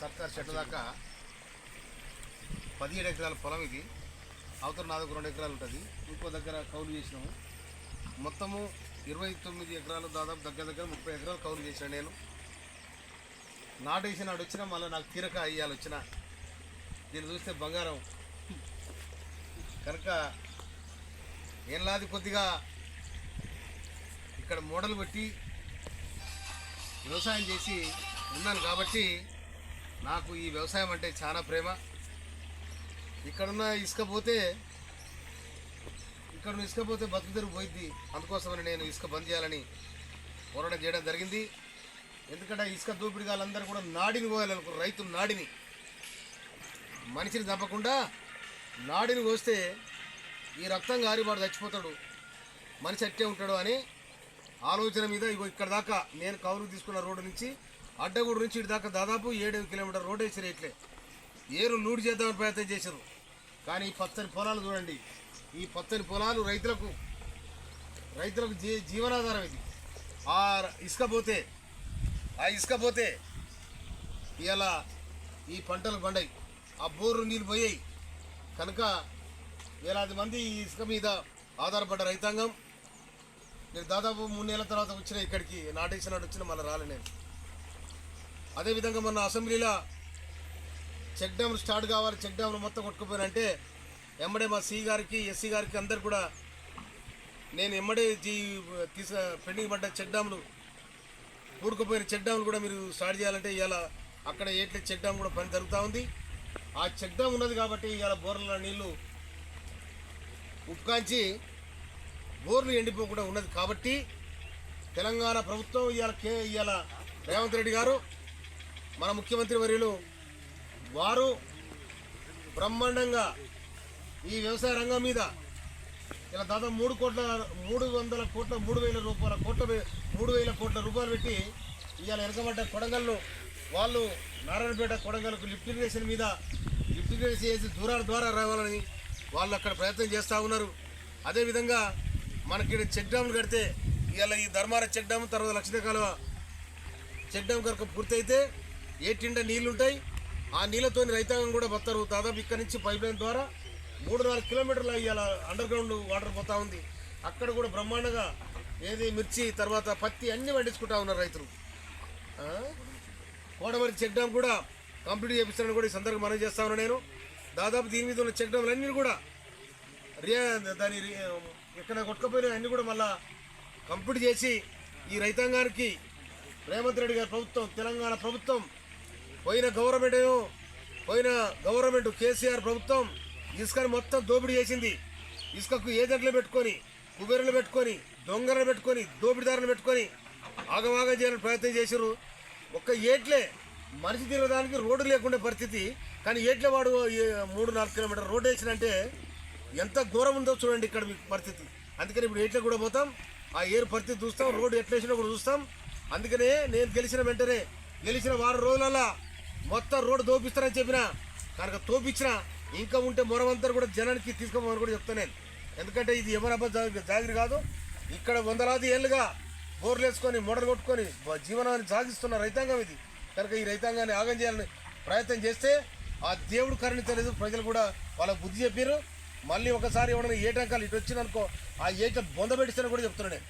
సర్కార్ చెట్టు దాకా పదిహేడు ఎకరాల పొలం ఇది. అవతల నా రెండు ఎకరాలు ఉంటుంది. ఇంకో దగ్గర కౌలు చేసినాము. మొత్తము ఇరవై తొమ్మిది ఎకరాలు దాదాపు దగ్గర దగ్గర ముప్పై ఎకరాలు కౌలు చేసిన నేను. నాటేసిన నాడు వచ్చినా మళ్ళీ నాకు తీరక అయ్యాలి వచ్చిన. దీన్ని చూస్తే బంగారం. కనుక ఏళ్ళాది కొద్దిగా ఇక్కడ మోడల్ పెట్టి వ్యవసాయం చేసి ఉన్నాను కాబట్టి నాకు ఈ వ్యవసాయం అంటే చాలా ప్రేమ. ఇక్కడున్న ఇసుక పోతే ఇక్కడ ఇసుక పోతే బతుకు తెరుగు పోయిద్ది. అందుకోసమని నేను ఇసుక బంద్ చేయాలని పోరాటం చేయడం జరిగింది. ఎందుకంటే ఇసుక ఇసుక దోపిడిగాళ్ళందరూ కూడా నాడిని పోయాలనుకున్నారు రైతు నాడిని. మనిషిని తప్పకుండా నాడిని కోస్తే ఈ రక్తం గారివాడు చచ్చిపోతాడు. మనిషి అట్టే ఉంటాడు అని ఆలోచన మీద ఇగో ఇక్కడ దాకా నేను కౌలు తీసుకున్న రోడ్డు నుంచి అడ్డగూడు నుంచి ఇటు దాకా దాదాపు ఏడు కిలోమీటర్ రోడ్ వేసారు ఇట్లే. ఏరు లూడ్ చేద్దామని ప్రయత్నం చేశారు కానీ ఈ పచ్చని పొలాలు చూడండి. ఈ పచ్చని పొలాలు రైతులకు రైతులకు జీ జీవనాధారం ఇది. ఆ ఇసుక పోతే ఆ ఇసుక పోతే ఇలా ఈ పంటలు పండాయి. ఆ బోరు నీళ్ళు పోయాయి. కనుక వేలాది మంది ఈ ఇసుక మీద ఆధారపడ్డ రైతాంగం నేను దాదాపు మూడు నెలల తర్వాత వచ్చిన ఇక్కడికి నాటేసినాడు వచ్చిన మళ్ళీ రాలే నేను. అదేవిధంగా మొన్న అసెంబ్లీలో చెక్ డ్యామ్ స్టార్ట్ కావాలి చెక్ డ్యామ్లు మొత్తం కొట్టుకుపోయినంటే ఎమ్మడే మా సి గారికి ఎస్సీ గారికి అందరు కూడా నేను ఎమ్మడే జీ తీస పెండింగ్ పడ్డ చెక్ డ్యామ్లు కూడుకుపోయిన చెక్ డ్యామ్లు కూడా మీరు స్టార్ట్ చేయాలంటే ఇవాళ అక్కడ ఏట్ల చెక్ డ్యామ్ కూడా పని జరుగుతూ ఉంది. ఆ చెక్ డ్యామ్ ఉన్నది కాబట్టి ఇవాళ బోర్ల నీళ్ళు ఉప్కాంచి బోర్లు ఎండిపోకుండా ఉన్నది కాబట్టి తెలంగాణ ప్రభుత్వం ఇవాళ కే ఇవాళ రేవంత్ రెడ్డి గారు మన ముఖ్యమంత్రి వర్యులు వారు బ్రహ్మాండంగా ఈ వ్యవసాయ రంగం మీద ఇలా దాదాపు మూడు కోట్ల మూడు వందల కోట్ల మూడు వేల రూపాయల కోట్ల మూడు వేల కోట్ల రూపాయలు పెట్టి ఇవాళ వెనకబడ్డ కొడంగల్ను వాళ్ళు నారాయణపేట కొడంగల్కు లిఫ్ట్ ఇరిగేషన్ మీద లిఫ్ట్ ఇరిగేషన్ చేసి దూరాల ద్వారా రావాలని వాళ్ళు అక్కడ ప్రయత్నం చేస్తూ ఉన్నారు. అదేవిధంగా మనకి చెక్ డ్యామ్లు కడితే ఇవాళ ఈ ధర్మార చెక్ డ్యామ్ తర్వాత లక్ష్మీ కాలువ చెక్ డ్యామ్ కనుక పూర్తయితే ఏ టిండ నీళ్ళు ఉంటాయి ఆ నీళ్ళతో రైతాంగం కూడా బతారు దాదాపు ఇక్కడ నుంచి పైప్ లైన్ ద్వారా మూడు నాలుగు కిలోమీటర్ల ఇవాళ అండర్ గ్రౌండ్ వాటర్ పోతా ఉంది. అక్కడ కూడా బ్రహ్మాండంగా ఏది మిర్చి తర్వాత పత్తి అన్నీ పండించుకుంటా ఉన్నారు రైతులు. ఆ? కోడమరి చెక్ డ్యామ్ కూడా కంప్లీట్ చేపిస్తానని కూడా ఈ సందర్భంగా మనం చేస్తా ఉన్నా నేను. దాదాపు దీని మీద ఉన్న చెక్ డ్యామ్లు అన్నీ కూడా రియా దాని రి- ఎక్కడ కొట్టుకపోయినా అన్నీ కూడా మళ్ళా కంప్లీట్ చేసి ఈ రైతాంగానికి రేవంత్ రెడ్డి గారి ప్రభుత్వం తెలంగాణ ప్రభుత్వం పోయిన గవర్నమెంట్ పోయిన గవర్నమెంట్ కేసీఆర్ ప్రభుత్వం ఇసుకని మొత్తం దోపిడీ చేసింది. ఇసుకకు ఏజెంట్లు పెట్టుకొని కుబేరులు పెట్టుకొని దొంగలను పెట్టుకొని దోపిడీదారులు పెట్టుకొని ఆగమాగం చేయాలని ప్రయత్నం చేశారు ఒక్క ఏట్లే మనిషి తిరగడానికి రోడ్డు లేకుండా పరిస్థితి. కానీ ఏట్లే వాడు మూడు నాలుగు కిలోమీటర్ రోడ్డు వేసినంటే ఎంత ఘోరం ఉందో చూడండి ఇక్కడ మీకు పరిస్థితి. అందుకని ఇప్పుడు ఏట్లో కూడా పోతాం. ఆ ఏరు పరిస్థితి చూస్తాం. రోడ్డు ఎట్లేసినా కూడా చూస్తాం. అందుకనే నేను గెలిచిన వెంటనే గెలిచిన వారం రోజులలో మొత్తం రోడ్డు తోపిస్తారని చెప్పిన కనుక తోపించిన ఇంకా ఉంటే మొరమంతా కూడా జనానికి తీసుకోమని కూడా చెప్తాను నేను. ఎందుకంటే ఇది ఎవరబ్బా జాగిరి కాదు. ఇక్కడ వందలాది ఏళ్ళుగా బోర్లు వేసుకొని మొడలు కొట్టుకొని జీవనాన్ని సాగిస్తున్న రైతాంగం ఇది. కనుక ఈ రైతాంగాన్ని ఆగం చేయాలని ప్రయత్నం చేస్తే ఆ దేవుడు కరుణించలేదు ప్రజలు కూడా వాళ్ళకు బుద్ధి చెప్పారు మళ్ళీ ఒకసారి ఎవరైనా ఏటంకాలు ఇటు వచ్చిందనుకో ఆ ఏట బొంద పెట్టిస్తానని కూడా చెప్తున్నాను నేను.